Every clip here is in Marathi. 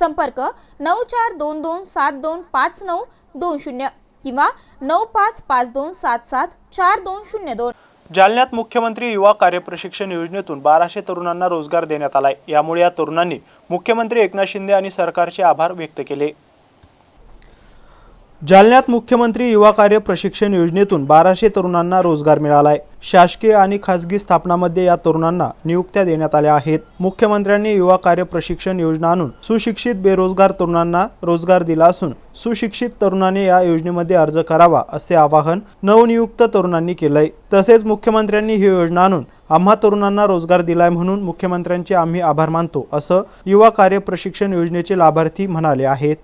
संपर्क नऊ चार दोन दोन सात दोन पाच नऊ दोन शून्य किंवा नऊ पाच पाच दोन सात सात चार दोन शून्य दोन. जालन्यात मुख्यमंत्री युवा कार्यप्रशिक्षण योजनेतून बाराशे तरुणांना रोजगार देण्यात आलाय. यामुळे या तरुणांनी मुख्यमंत्री एकनाथ शिंदे आणि सरकारचे आभार व्यक्त केले. जालन्यात मुख्यमंत्री युवा कार्य प्रशिक्षण योजनेतून बाराशे तरुणांना रोजगार मिळालाय. शासकीय आणि खासगी स्थापनामध्ये या तरुणांना नियुक्त्या देण्यात आल्या आहेत. मुख्यमंत्र्यांनी युवा कार्य प्रशिक्षण योजना आणून सुशिक्षित बेरोजगार तरुणांना रोजगार दिला असून सुशिक्षित तरुणांनी या योजनेमध्ये अर्ज करावा असे आवाहन नवनियुक्त तरुणांनी केलंय. तसेच मुख्यमंत्र्यांनी ही योजना आणून आम्हा तरुणांना रोजगार दिलाय म्हणून मुख्यमंत्र्यांचे आम्ही आभार मानतो असं युवा कार्य प्रशिक्षण योजनेचे लाभार्थी म्हणाले आहेत.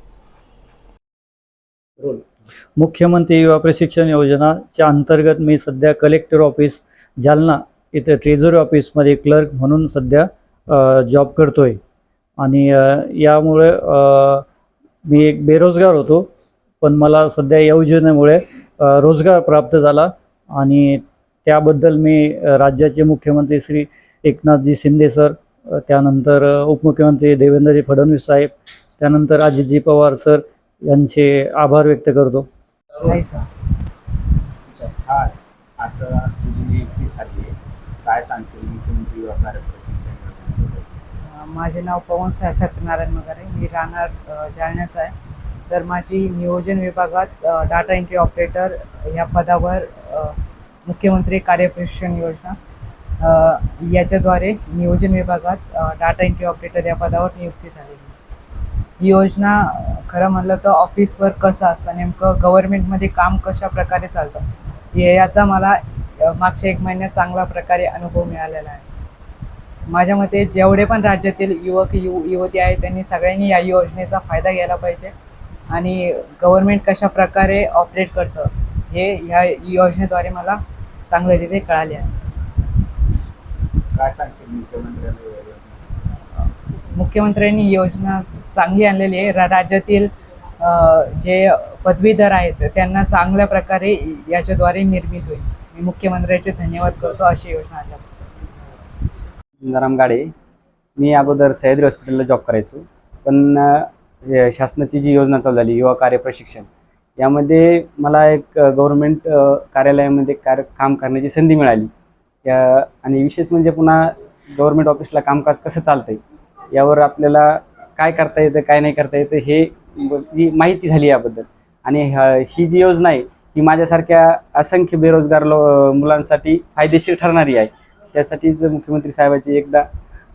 मुख्यमंत्री युवा प्रशिक्षण योजनाच्या अंतर्गत मी सध्या कलेक्टर ऑफिस जालना इथे ट्रेझरी ऑफिसमध्ये क्लर्क म्हणून सध्या जॉब जॉब करतोय. आणि यामुळे मी एक बेरोजगार होतो पण मला सध्या योजनेमुळे रोजगार प्राप्त झाला. आणि त्याबद्दल मी राज्याचे मुख्यमंत्री श्री एकनाथजी शिंदे सर त्यानंतर उपमुख्यमंत्री देवेंद्रजी फडणवीस साहेब त्यानंतर अजितजी पवार सर यांचे आभार व्यक्त करतो. नाही सर. आता तुझी नियुक्ती झाली आहे. काय सांगशील मुख्यमंत्री माझे नाव पवन सत्यनारायण मगारे. मी राहणार जालन्याचा आहे. तर माझी नियोजन विभागात डाटा एंट्री ऑपरेटर या पदावर मुख्यमंत्री कार्यप्रशिक्षण योजना याच्याद्वारे नियोजन विभागात डाटा एंट्री ऑपरेटर या पदावर नियुक्ती झालेली. ही योजना खरं म्हणलं तर ऑफिस वर्क कसं असतं? नेमकं गव्हर्नमेंटमध्ये काम कशा प्रकारे चालतं? हे- याचा मला मागच्या एक महिन्यात चांगला प्रकारे अनुभव मिळालेला आहे. माझ्या मते जेवढे पण राज्यातील युवक यु युवती आहेत त्यांनी सगळ्यांनी या योजनेचा फायदा घ्यायला पाहिजे. आणि गव्हर्नमेंट कशा प्रकारे ऑपरेट करतं हे ह्या योजनेद्वारे मला चांगल्यारीते कळाले आहे. काय सांगशील मुख्यमंत्र्यांना योजना चांगली आणलेली आहे. राज्यातील जे पदवीधर आहेत त्यांना चांगल्या प्रकारे याच्याद्वारे निर्मित होईल. मी मुख्यमंत्र्यांचे धन्यवाद करतो अशी योजना आल्या गंगाराम गाडे मी अगोदर सह्याद्री हॉस्पिटलला जॉब करायचो. पण शासनाची जी योजना चालू झाली युवा कार्य प्रशिक्षण यामध्ये मला एक गव्हर्मेंट कार्यालयामध्ये कार्य काम करण्याची संधी मिळाली. या आणि विशेष म्हणजे पुन्हा गव्हर्मेंट ऑफिसला कामकाज कसं चालतंय यावर आपल्याला काय करता येतं काय नाही करता येतं हे जी माहिती झाली याबद्दल. आणि ही जी योजना आहे ही माझ्यासारख्या असंख्य बेरोजगार लो मुलांसाठी फायदेशीर ठरणारी आहे. त्यासाठीच मुख्यमंत्री साहेबांची एकदा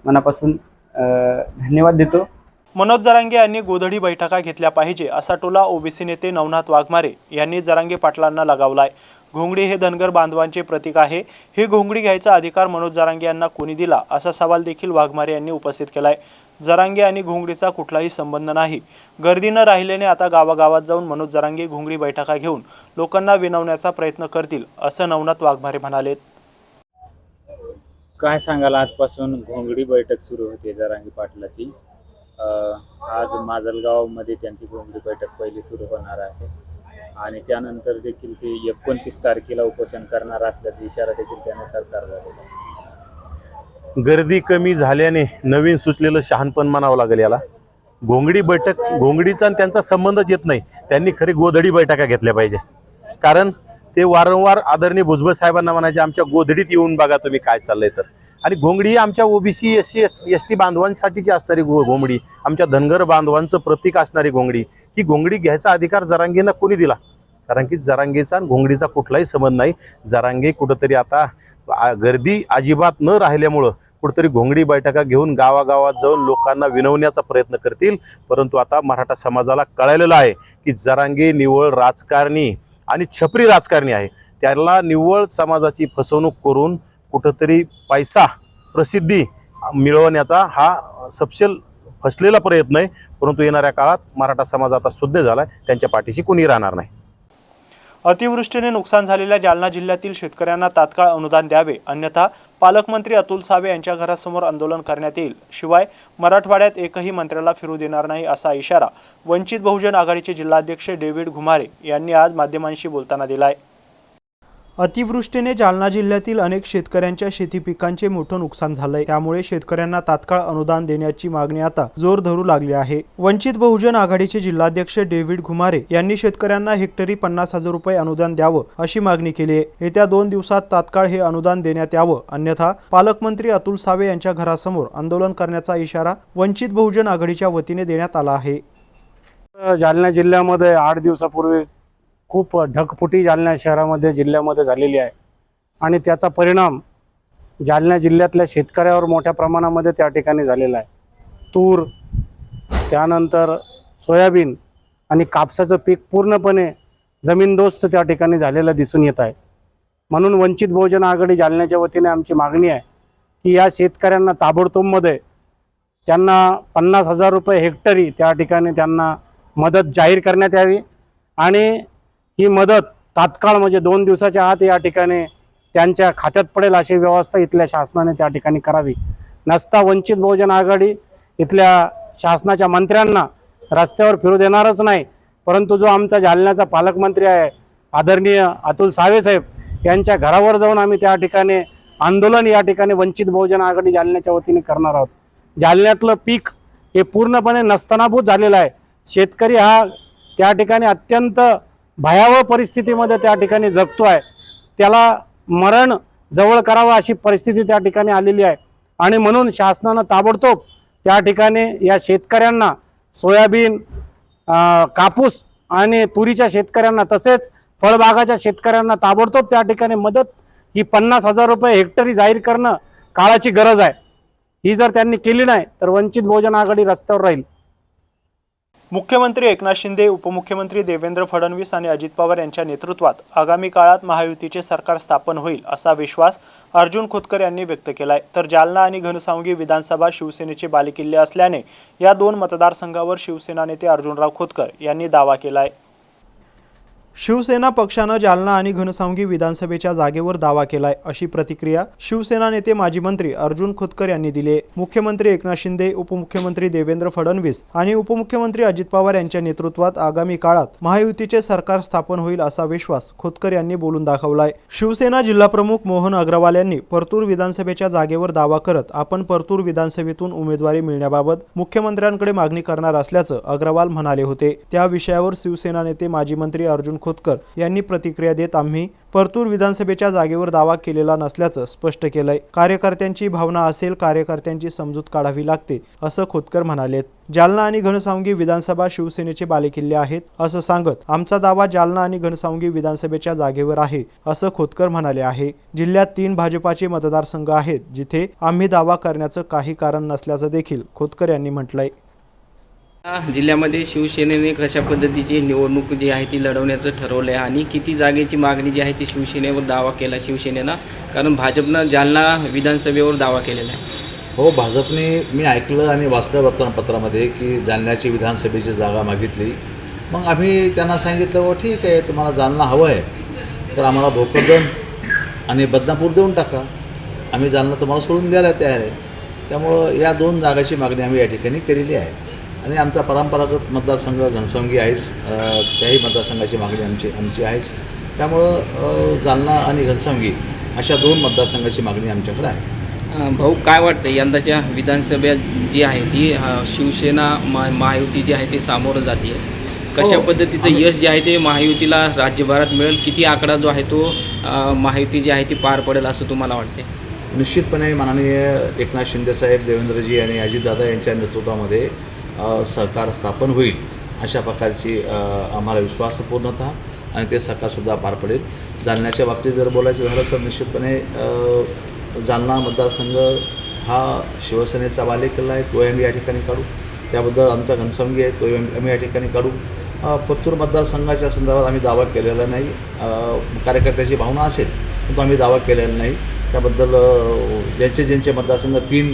मनापासून धन्यवाद देतो. मनोज जरांगे यांनी गोधडी बैठका घेतल्या पाहिजे असा टोला ओबीसी नेते नवनाथ वाघमारे यांनी जरांगे पाटलांना लगावलाय. घोंगडी हे धनगर बांधवांचे प्रतीक आहे. ही घोंगडी घ्यायचा अधिकार मनोज जरांगे यांना कोणी दिला असा सवाल देखील वाघमारे यांनी उपस्थित केलाय. जरांगे आणि घोंगडीचा कुठलाही संबंध नाही. गर्दी न राहिल्याने आता गावागावात जाऊन मनोज जरांगे घोंगडी बैठका घेऊन लोकांना विनवण्याचा प्रयत्न करतील असं नवनाथ वाघमारे म्हणाले काय सांगाल आजपासून घोंगडी बैठक सुरू होते जरांगी पाटलाची? आज माजलगावमध्ये त्यांची घोंगडी बैठक पहिली सुरू होणार आहे. आणि त्यानंतर देखील ते एकोणतीस तारखेला उपोषण करणार असल्याचा इशारा देखील त्याने सरकारला दिला. गर्दी कमी झाल्याने नवीन सुचलेलं शहाणपण म्हणावं लागेल याला. घोंगडी बैठक घोंगडीचा आणि त्यांचा संबंधच येत नाही. त्यांनी खरी गोधडी बैठका घेतल्या पाहिजे. कारण ते वारंवार आदरणीय भुजबळ साहेबांना म्हणायचे आमच्या गोधडीत येऊन बघा तुम्ही काय चाललंय तर. आणि घोंगडी ही आमच्या OBC S C S T बांधवांसाठीची असणारी घोंगडी. आमच्या धनगर बांधवांचं प्रतीक असणारी घोंगडी. ही घोंगडी घ्यायचा अधिकार जरांगींना कोणी दिला? कारण की जरांगेचा आणि घोंगडीचा कुठलाही संबंध नाही. जरांगे कुठंतरी आता गर्दी अजिबात न राहिल्यामुळं कुठंतरी घोंगडी बैठका घेऊन गावागावात जाऊन लोकांना विनवण्याचा प्रयत्न करतील. परंतु आता मराठा समाजाला कळालेलं आहे की जरांगे निवळ राजकारणी आणि छपरी राजकारणी आहे. त्याला निव्वळ समाजाची फसवणूक करून कुठंतरी पैसा प्रसिद्धी मिळवण्याचा हा सपशेल फसलेला प्रयत्न आहे. परंतु येणाऱ्या काळात मराठा समाज आता शुद्ध झाला आहे त्यांच्या पाठीशी कुणी राहणार नाही. अतिवृष्टीने नुकसान झालेल्या जालना जिल्ह्यातील शेतकऱ्यांना तात्काळ अनुदान द्यावे अन्यथा पालकमंत्री अतुल सावे यांच्या घरासमोर आंदोलन करण्यात येईल. शिवाय मराठवाड्यात एकही मंत्र्याला फिरू देणार नाही असा इशारा वंचित बहुजन आघाडीचे जिल्हाध्यक्ष डेव्हिड घुमारे यांनी आज माध्यमांशी बोलताना दिलाय. अतिवृष्टीने जालना जिल्ह्यातील अनेक शेतकऱ्यांच्या शेती पिकांचे मोठं नुकसान झालंय. त्यामुळे शेतकऱ्यांना तात्काळ अनुदान देण्याची मागणी आता जोर धरू लागली आहे. वंचित बहुजन आघाडीचे जिल्हाध्यक्ष डेव्हिड घुमारे यांनी शेतकऱ्यांना हेक्टरी पन्नास हजार रुपये अनुदान द्यावं अशी मागणी केली आहे. येत्या दोन दिवसात तात्काळ हे अनुदान देण्यात यावं. अन्यथा पालकमंत्री अतुल सावे यांच्या घरासमोर आंदोलन करण्याचा इशारा वंचित बहुजन आघाडीच्या वतीने देण्यात आला आहे. जालना जिल्ह्यामध्ये आठ दिवसापूर्वी खूप ढगफुटी जालना शहरामध्ये जिल्ह्यामध्ये झालेली आहे. आणि त्याचा परिणाम जालना जिल्ह्यातल्या शेतकऱ्यावर मोठ्या प्रमाणामध्ये त्या ठिकाणी झालेला आहे. तूर त्यानंतर सोयाबीन आणि कापसाचं पीक पूर्णपणे जमीनदोस्त त्या ठिकाणी झालेलं दिसून येत आहे. म्हणून वंचित बहुजन आघाडी जालन्याच्या वतीने आमची मागणी आहे की या शेतकऱ्यांना ताबडतोबमध्ये त्यांना पन्नास हजार रुपये हेक्टरी त्या ठिकाणी त्यांना मदत जाहीर करण्यात यावी आणि ही मदत तात्काळ म्हणजे दोन दिवसाच्या आत या ठिकाणी त्यांच्या खात्यात पडेल अशी व्यवस्था इथल्या शासनाने त्या ठिकाणी करावी. नसता वंचित बहुजन आघाडी इथल्या शासनाच्या मंत्र्यांना रस्त्यावर फिरू देणारच नाही परंतु जो आमचा जालन्याचा पालकमंत्री आहे आदरणीय अतुल सावे साहेब यांच्या घरावर जाऊन आम्ही त्या ठिकाणी आंदोलन या ठिकाणी वंचित बहुजन आघाडी जालन्याच्या वतीने करणार आहोत. जालन्यातलं पीक हे पूर्णपणे नस्तनाभूत झालेलं आहे. शेतकरी हा त्या ठिकाणी अत्यंत भयावह परिस्थितीमध्ये त्या ठिकाणी जगतो आहे त्याला मरण जवळ करावं अशी परिस्थिती त्या ठिकाणी आलेली आहे. आणि म्हणून शासनानं ताबडतोब त्या ठिकाणी या शेतकऱ्यांना सोयाबीन कापूस आणि तुरीच्या शेतकऱ्यांना तसेच फळबागाच्या शेतकऱ्यांना ताबडतोब त्या ठिकाणी मदत ही पन्नास हजार रुपये हेक्टरी जाहीर करणं काळाची गरज आहे. ही जर त्यांनी केली नाही तर वंचित बहुजन आघाडी रस्त्यावर राहील. मुख्यमंत्री एकनाथ शिंदे उपमुख्यमंत्री देवेंद्र फडणवीस आणि अजित पवार यांच्या नेतृत्वात आगामी काळात महायुतीचे सरकार स्थापन होईल असा विश्वास अर्जुन खोतकर यांनी व्यक्त केलाय. तर जालना आणि घनसावंगी विधानसभा शिवसेनेचे बालेकिल्ले असल्याने या दोन मतदारसंघावर शिवसेना नेते अर्जुनराव खोतकर यांनी दावा केलाय. शिवसेना पक्षानं जालना आणि घनसावंगी विधानसभेच्या जागेवर दावा केलाय अशी प्रतिक्रिया शिवसेना नेते माजी मंत्री अर्जुन खोतकर यांनी दिली मुख्यमंत्री एकनाथ शिंदे उपमुख्यमंत्री देवेंद्र फडणवीस आणि उपमुख्यमंत्री अजित पवार यांच्या नेतृत्वात आगामी काळात महायुतीचे सरकार स्थापन होईल असा विश्वास खोतकर यांनी बोलून दाखवलाय. शिवसेना जिल्हाप्रमुख मोहन अग्रवाल यांनी परतूर विधानसभेच्या जागेवर दावा करत आपण परतूर विधानसभेतून उमेदवारी मिळण्याबाबत मुख्यमंत्र्यांकडे मागणी करणार असल्याचं अग्रवाल म्हणाले होते. त्या विषयावर शिवसेना नेते माजी मंत्री अर्जुन खोतकर यांनी प्रतिक्रिया देत आम्ही परतूर विधानसभेच्या जागेवर दावा केलेला नसल्याचं स्पष्ट केलंय. कार्यकर्त्यांची भावना असेल कार्यकर्त्यांची समजूत काढावी लागते असं खोतकर म्हणालेत. जालना आणि घनसावंगी विधानसभा शिवसेनेचे बालेकिल्ले आहेत असं सांगत आमचा दावा जालना आणि घनसावंगी विधानसभेच्या जागेवर आहे असं खोतकर म्हणाले आहे. जिल्ह्यात तीन भाजपाचे मतदारसंघ आहेत जिथे आम्ही दावा करण्याचं काही कारण नसल्याचं देखील खोतकर यांनी म्हटलंय. जिल्ह्यामध्ये शिवसेनेने कशा पद्धतीची निवडणूक जी आहे ती लढवण्याचं ठरवलं आहे आणि किती जागेची मागणी जी आहे ती शिवसेनेवर दावा केला शिवसेनेनं? कारण भाजपनं जालना विधानसभेवर दावा केलेला आहे. हो भाजपने मी ऐकलं आणि वाचलं वर्तमानपत्रामध्ये की जालन्याची विधानसभेची जागा मागितली. मग आम्ही त्यांना सांगितलं हो ठीक आहे तुम्हाला जालना हवं आहे तर आम्हाला भोकरदन आणि बदनापूर देऊन टाका. आम्ही जालना तुम्हाला सोडून द्यायला तयार आहे. त्यामुळं या दोन जागाची मागणी आम्ही या ठिकाणी केलेली आहे. आणि आमचा परंपरागत मतदारसंघ घनसंगी आहेच त्याही मतदारसंघाची मागणी आमची आमची आहेच. त्यामुळं जालना आणि घनसावंगी अशा दोन मतदारसंघाची मागणी आमच्याकडे आहे. भाऊ काय वाटतं यंदाच्या विधानसभा जी आहे ती शिवसेना महायुती जी आहे ती सामोरं जाते कशा हो. पद्धतीचं यश जे आहे ते महायुतीला राज्यभरात मिळेल? किती आकडा जो आहे तो महायुती जी आहे ती पार पडेल असं तुम्हाला वाटते निश्चितपणे माननीय एकनाथ शिंदेसाहेब देवेंद्रजी आणि अजितदादा यांच्या नेतृत्वामध्ये सरकार स्थापन होईल अशा प्रकारची आम्हाला विश्वास पूर्णतः आणि ते सरकारसुद्धा पार पडेल. जालन्याच्या बाबतीत जर बोलायचं झालं तर निश्चितपणे जालना मतदारसंघ हा शिवसेनेचा बालेकिल्ला आहे तो आम्ही या ठिकाणी काढू. त्याबद्दल आमचा घनसंगी आहे तो आम्ही या ठिकाणी काढू. पत्तूर मतदारसंघाच्या संदर्भात आम्ही दावा केलेला नाही. कार्यकर्त्याची भावना असेल पण तो आम्ही दावा केलेला नाही. त्याबद्दल ज्यांचे ज्यांचे मतदारसंघ तीन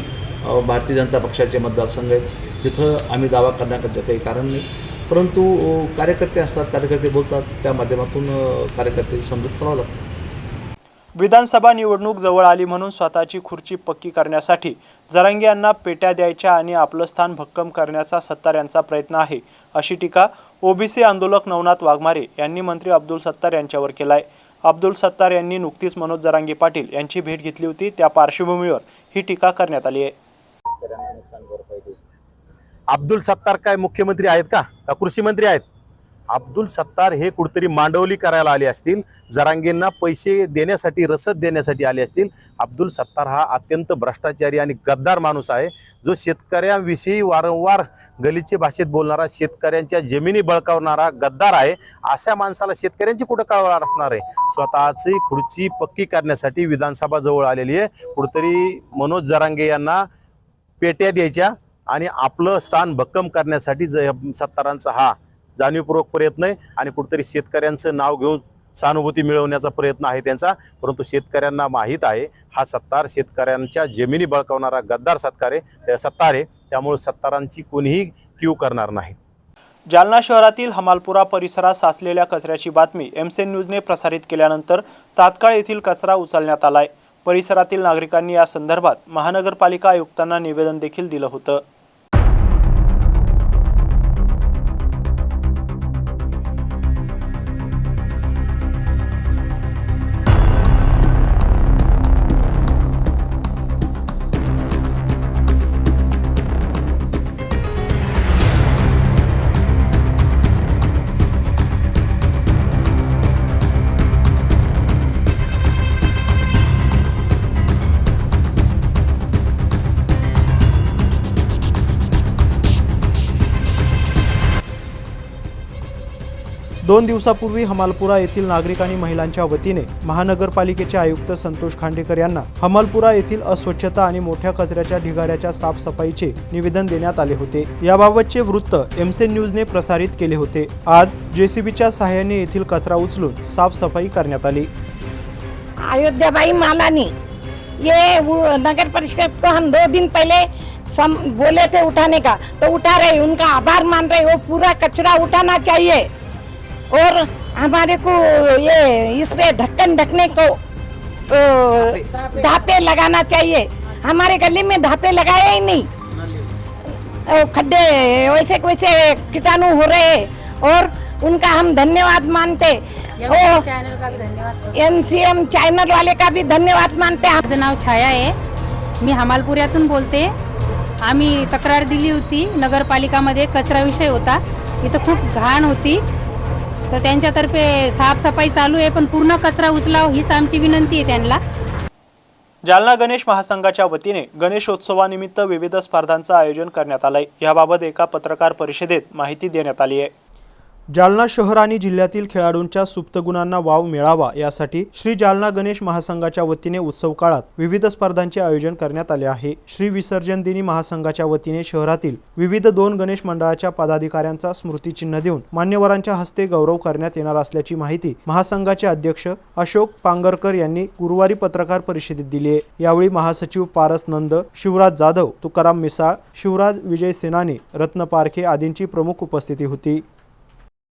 भारतीय जनता पक्षाचे मतदारसंघ आहेत. तिथं आम्ही दावा करण्याचं काही कारण नाही. परंतु कार्यकर्ते असतात कार्यकर्ते बोलतात त्या माध्यमातून कार्यकर्त्यांची समजूत करावं लागतं. विधानसभा निवडणूक जवळ आली म्हणून स्वतःची खुर्ची पक्की करण्यासाठी जरांगे यांना पेट्या द्यायच्या आणि आपलं स्थान भक्कम करण्याचा सत्तार यांचा प्रयत्न आहे अशी टीका ओबीसी आंदोलक नवनाथ वाघमारे यांनी मंत्री अब्दुल सत्तार यांच्यावर केलाय. अब्दुल सत्तार यांनी नुकतीच मनोज जरांगे पाटील यांची भेट घेतली होती त्या पार्श्वभूमीवर ही टीका करण्यात आली आहे शेतकऱ्यांना नुकसान भरपाई देऊ अब्दुल सत्तार काय मुख्यमंत्री आहेत का? कृषी मंत्री आहेत? अब्दुल सत्तार हे कुठेतरी मांडवली करायला आले असतील जरांगींना पैसे देण्यासाठी रसद देण्यासाठी आले असतील. अब्दुल सत्तार हा अत्यंत भ्रष्टाचारी आणि गद्दार माणूस आहे. जो शेतकऱ्यांविषयी वारंवार गलिच्छ भाषेत बोलणारा शेतकऱ्यांच्या जमिनी बळकावणारा गद्दार आहे. अशा माणसाला शेतकऱ्यांची कुठं कळवणार असणार आहे? स्वतःची खुर्ची पक्की करण्यासाठी विधानसभा जवळ आलेली आहे. कुठेतरी मनोज जरांगे यांना पेट्या द्यायच्या. आणि आपलं स्थान भक्कम करण्यासाठी ज सत्तारांचा हा जाणीवपूर्वक प्रयत्न आहे आणि कुठेतरी शेतकऱ्यांचं नाव घेऊन सहानुभूती मिळवण्याचा प्रयत्न आहे त्यांचा. परंतु शेतकऱ्यांना माहीत आहे हा सत्तार शेतकऱ्यांच्या जमिनी बळकावणारा गद्दार सत्कार आहे. त्या सत्तार आहे. त्यामुळे सत्तारांची कोणीही क्यू करणार नाही. जालना शहरातील हमालपुरा परिसरात साचलेल्या कचऱ्याची बातमी एमसेन न्यूजने प्रसारित केल्यानंतर तात्काळ येथील कचरा उचलण्यात आलाय. परिसरातील नागरिकांनी या संदर्भात महानगरपालिका आयुक्तांना निवेदन देखील दिलं होतं. दोन दिवसापूर्वी हमालपुरा येथील नागरिक आणि महिलांच्या वतीने महानगरपालिकेचे आयुक्त संतोष खांडेकर यांना हमालपुरा येथील अस्वच्छता आणि मोठ्या कचऱ्याच्या ढिगाऱ्याच्या साफसफाईचे निवेदन देण्यात आले होते. याबाबतचे वृत्त एमसे न्यूजने प्रसारित केले होते. आज जेसीबीच्या सहाय्याने येथील कचरा उचलून साफसफाई करण्यात आली. अयोध्याबाई मालानी ये नगर परिषद को हम दो दिन पहले सम बोले थे उठाने का. तो उठा रहे उनका आभार मान रहे वो पूरा कचरा उठाना चाहिए. और हमारे को ये इस पे ढक्कन ढकने को धापे लगाना चाहिए। हमारे गली में धापे लगाए ही नहीं। खड्डे वैसे वैसे कीटाणु हो रहे हैं और उनका हम धन्यवाद मानते। ओ चॅनल का भी धन्यवाद एम सी एम चॅनल वाले का भी धन्यवाद मानते हैं। माझं नाव छाया आहे मी हमालपुऱ्यातून बोलते। आम्ही तक्रार दिली होती. नगरपालिकामध्ये कचराविषय होता. इथं खूप घाण होती. तर त्यांच्यातर्फे साफसफाई चालू आहे पण पूर्ण कचरा उचलाव हीच आमची विनंती आहे त्यांना. जालना गणेश महासंघाच्या वतीने गणेशोत्सवानिमित्त विविध स्पर्धांचं आयोजन करण्यात आलंय. याबाबत एका पत्रकार परिषदेत माहिती देण्यात आली आहे. जालना शहर आणि जिल्ह्यातील खेळाडूंच्या सुप्त गुणांना वाव मिळावा यासाठी श्री जालना गणेश महासंघाच्या वतीने उत्सव काळात विविध स्पर्धांचे आयोजन करण्यात आले आहे. श्री विसर्जन दिनी महासंघाच्या वतीने शहरातील विविध दोन गणेश मंडळाच्या पदाधिकाऱ्यांचा स्मृतिचिन्ह देऊन मान्यवरांच्या हस्ते गौरव करण्यात येणार असल्याची माहिती महासंघाचे अध्यक्ष अशोक पांगरकर यांनी गुरुवारी पत्रकार परिषदेत दिली आहे. यावेळी महासचिव पारस नंद शिवराज जाधव तुकाराम मिसाळ शिवराज विजय सेनानी रत्न पारखे आदींची प्रमुख उपस्थिती होती.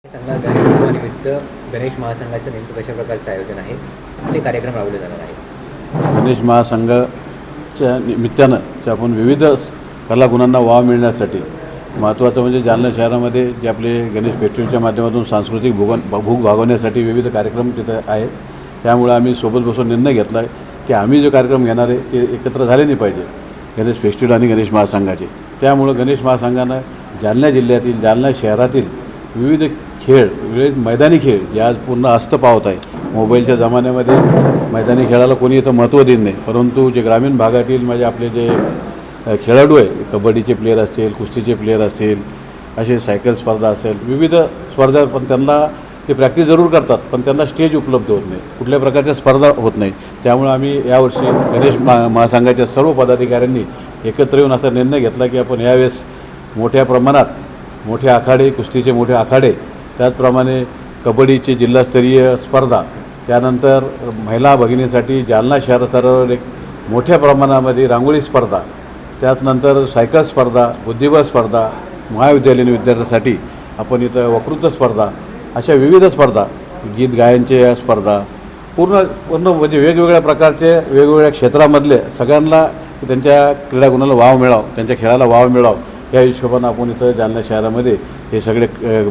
संघ गणेशोत्सवानिमित्त गणेश महासंघाचं नेमकं कशा प्रकारचं आयोजन आहे? आपले कार्यक्रम राबवले जाणार आहेत. गणेश महासंघाच्या निमित्तानं जे आपण विविध कलागुणांना वाव मिळण्यासाठी महत्त्वाचं म्हणजे जालना शहरामध्ये जे आपले गणेश फेस्टिवलच्या माध्यमातून सांस्कृतिक भूगन भूक भागवण्यासाठी विविध कार्यक्रम तिथं आहेत. त्यामुळे आम्ही सोबत बसून निर्णय घेतला आहे की आम्ही जो कार्यक्रम घेणार आहे ते एकत्र झाले नाही पाहिजे गणेश फेस्टिवल आणि गणेश महासंघाचे. त्यामुळं गणेश महासंघानं जालना जिल्ह्यातील जालना शहरातील विविध खेळ विविध मैदानी खेळ जे आज पूर्ण अस्त पावत आहे. मोबाईलच्या जमान्यामध्ये मैदानी खेळाला कोणी इथं महत्त्व देत नाही. परंतु जे ग्रामीण भागातील म्हणजे आपले जे खेळाडू आहे कबड्डीचे प्लेयर असतील कुस्तीचे प्लेयर असतील असे सायकल स्पर्धा असेल विविध स्पर्धा पण त्यांना ते प्रॅक्टिस जरूर करतात पण त्यांना स्टेज उपलब्ध होत नाही. कुठल्या प्रकारच्या स्पर्धा होत नाही. त्यामुळे आम्ही यावर्षी गणेश महासंघाच्या सर्व पदाधिकाऱ्यांनी एकत्र येऊन असा निर्णय घेतला की आपण यावेळेस मोठ्या प्रमाणात मोठे आखाडे कुस्तीचे मोठे आखाडे त्याचप्रमाणे कबड्डीची जिल्हास्तरीय स्पर्धा त्यानंतर महिला भगिनीसाठी जालना शहर स्तरावर एक मोठ्या प्रमाणामध्ये रांगोळी स्पर्धा त्याचनंतर सायकल स्पर्धा बुद्धिबळ स्पर्धा महाविद्यालयीन विद्यार्थ्यांसाठी आपण इथं वक्तृत्व स्पर्धा अशा विविध स्पर्धा गीत गायनचे स्पर्धा पूर्ण पूर्ण म्हणजे वेगवेगळ्या प्रकारचे वेगवेगळ्या क्षेत्रामधले सगळ्यांना त्यांच्या क्रीडागुणाला वाव मिळावं त्यांच्या खेळाला वाव मिळावं या हिशोबानं आपण इथं जालना शहरामध्ये हे सगळे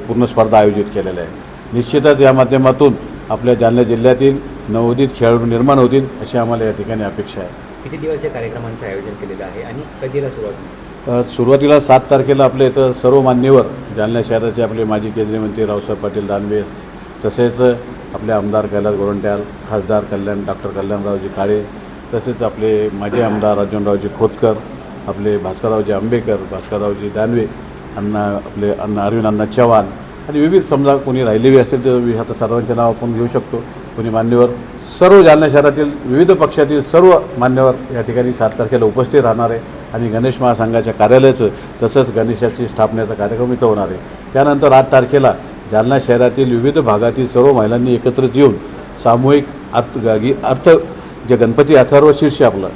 पूर्ण स्पर्धा आयोजित केलेल्या आहे. निश्चितच या माध्यमातून आपल्या जालना जिल्ह्यातील नवोदित खेळाडू निर्माण होतील अशी आम्हाला या ठिकाणी अपेक्षा आहे. किती दिवस या कार्यक्रमांचं आयोजन केलेलं आहे आणि कधीला सुरुवात सुरुवातीला सात तारखेला आपल्या इथं सर्व मान्यवर जालना शहराचे आपले माजी केंद्रीय मंत्री रावसाहेब पाटील दानवे तसेच आपले आमदार कैलास गोरंट्याल खासदार कल्याण डॉक्टर कल्याणरावजी काळे तसेच आपले माजी आमदार अर्जुनरावजी खोतकर आपले भास्कररावजी आंबेकर भास्कररावजी दानवे अण्णा आपले अण्णा अरविंद अण्णा चव्हाण. आणि विविध समजा कोणी राहिलेली असेल तर आता सर्वांचे नाव आपण घेऊ शकतो? कोणी मान्यवर? सर्व जालना शहरातील विविध पक्षातील सर्व मान्यवर या ठिकाणी सात तारखेला उपस्थित राहणार आहे. आणि गणेश महासंघाच्या कार्यालयाचं तसंच गणेशाची स्थापनेचा कार्यक्रम इथं होणार आहे. त्यानंतर आठ तारखेला जालना शहरातील विविध भागातील सर्व महिलांनी एकत्रित येऊन सामूहिक अर्थ गागी अर्थ जे गणपती अथर्व शीर्ष आपलं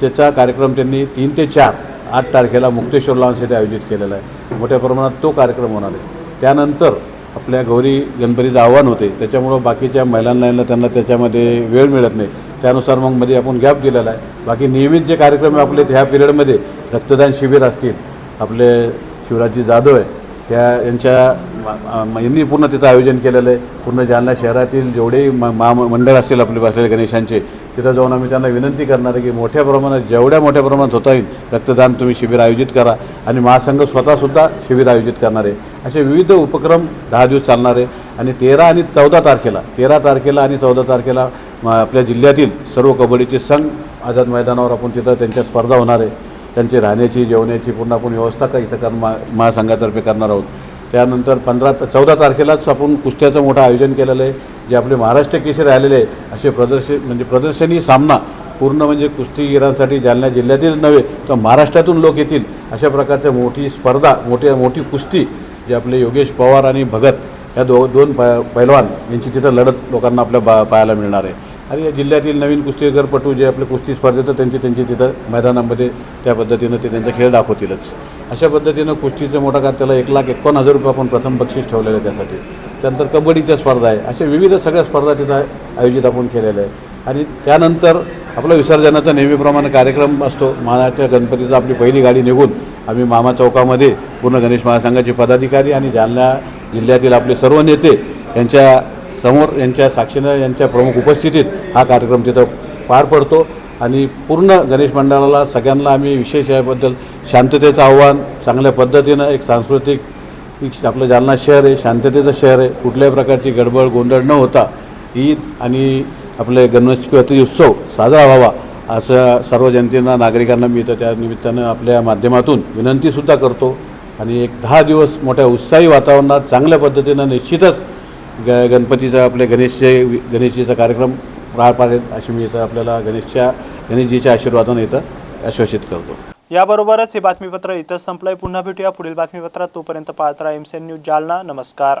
त्याचा कार्यक्रम त्यांनी तीन ते चार आठ तारखेला मुक्तेश्वर लॉन्स येथे आयोजित केलेला आहे. मोठ्या प्रमाणात तो कार्यक्रम होणार आहे. त्यानंतर आपल्या गौरी गणपतीचं आव्हान होते. त्याच्यामुळं बाकीच्या महिलांना यांना त्यांना त्याच्यामध्ये वेळ मिळत नाही. त्यानुसार मग मध्ये आपण गॅप दिलेला आहे. बाकी नियमित जे कार्यक्रम आपले ह्या पिरियडमध्ये रक्तदान शिबिर असतील. आपले शिवराजजी जाधव आहे. त्या यांच्या यांनी पूर्ण त्याचं आयोजन केलेलं आहे. पूर्ण जालना शहरातील जेवढे म मंडळ असतील आपले बसलेले गणेशांचे तिथं जाऊन आम्ही त्यांना विनंती करणार आहे की मोठ्या प्रमाणात जेवढ्या मोठ्या प्रमाणात होता येईल रक्तदान तुम्ही शिबिर आयोजित करा आणि महासंघ स्वतःसुद्धा शिबिर आयोजित करणार आहे. असे विविध उपक्रम दहा दिवस चालणार आहे. आणि तेरा आणि चौदा तारखेला तेरा तारखेला आणि चौदा तारखेला म- आपल्या जिल्ह्यातील सर्व कबड्डीचे संघ आझाद मैदानावर आपण तिथं त्यांच्या स्पर्धा होणार आहे. त्यांची राहण्याची जेवण्याची पूर्ण आपण व्यवस्था का इथं कर मा महासंघातर्फे करणार आहोत. त्यानंतर पंधरा चौदा तारखेलाच आपण कुस्त्याचं मोठं आयोजन केलेलं आहे. जे आपले महाराष्ट्र केसरी आलेले आहे असे प्रदर्शन म्हणजे प्रदर्शनी सामना पूर्ण म्हणजे कुस्तीगिरांसाठी जालना जिल्ह्यातील नव्हे तर महाराष्ट्रातून लोक येतील अशा प्रकारच्या मोठी स्पर्धा मोठ्या मोठी कुस्ती जे आपले योगेश पवार आणि भगत या दो दोन प पैलवान यांची तिथं लढत लोकांना आपल्या बा पाहायला मिळणार आहे. आणि या जिल्ह्यातील नवीन कुस्तीगरपटू जे आपले कुस्ती स्पर्धेत त्यांची त्यांची तिथं मैदानामध्ये त्या पद्धतीनं ते त्यांचा खेळ दाखवतीलच. अशा पद्धतीनं कुस्तीचं मोठा का त्याला एक लाख एकावन्न हजार रुपये आपण प्रथम बक्षीस ठेवलेलं आहे त्यासाठी. त्यानंतर कबड्डीच्या स्पर्धा आहे. अशा विविध सगळ्या स्पर्धा तिथं आयोजित आपण केलेल्या आहे आणि त्यानंतर आपला विसर्जनाचा नेहमीप्रमाणे कार्यक्रम असतो. मानाच्या गणपतीचा आपली पहिली गाडी निघून आम्ही मामा चौकामध्ये पूर्ण गणेश महासंघाचे पदाधिकारी आणि जालना जिल्ह्यातील आपले सर्व नेते यांच्या समोर यांच्या साक्षीनं यांच्या प्रमुख उपस्थितीत हा कार्यक्रम तिथं पार पडतो. आणि पूर्ण गणेश मंडळाला सगळ्यांना आम्ही विशेष याबद्दल शांततेचं आव्हान चांगल्या पद्धतीनं एक सांस्कृतिक आपलं जालना शहर आहे शांततेचं शहर आहे. कुठल्याही प्रकारची गडबड गोंधळ न होता ईद आणि आपले गणपती उत्सव साजरा व्हावा असं सर्व जनतेना नागरिकांना मी तर त्या निमित्तानं आपल्या माध्यमातून विनंतीसुद्धा करतो. आणि एक दहा दिवस मोठ्या उत्साही वातावरणात चांगल्या पद्धतीनं निश्चितच ग गणपतीचा आपले गणेशचे गणेशजीचा कार्यक्रम पार पाडेल अशी मी इथं आपल्याला गणेशच्या गणेशजीच्या आशीर्वादाने इथं आश्वासित करतो. याबरोबरच हे बातमीपत्र इथंच संपलंय. पुन्हा भेटूया पुढील बातमीपत्रात. तोपर्यंत पाहत राहा एमसेन न्यूज जालना. नमस्कार.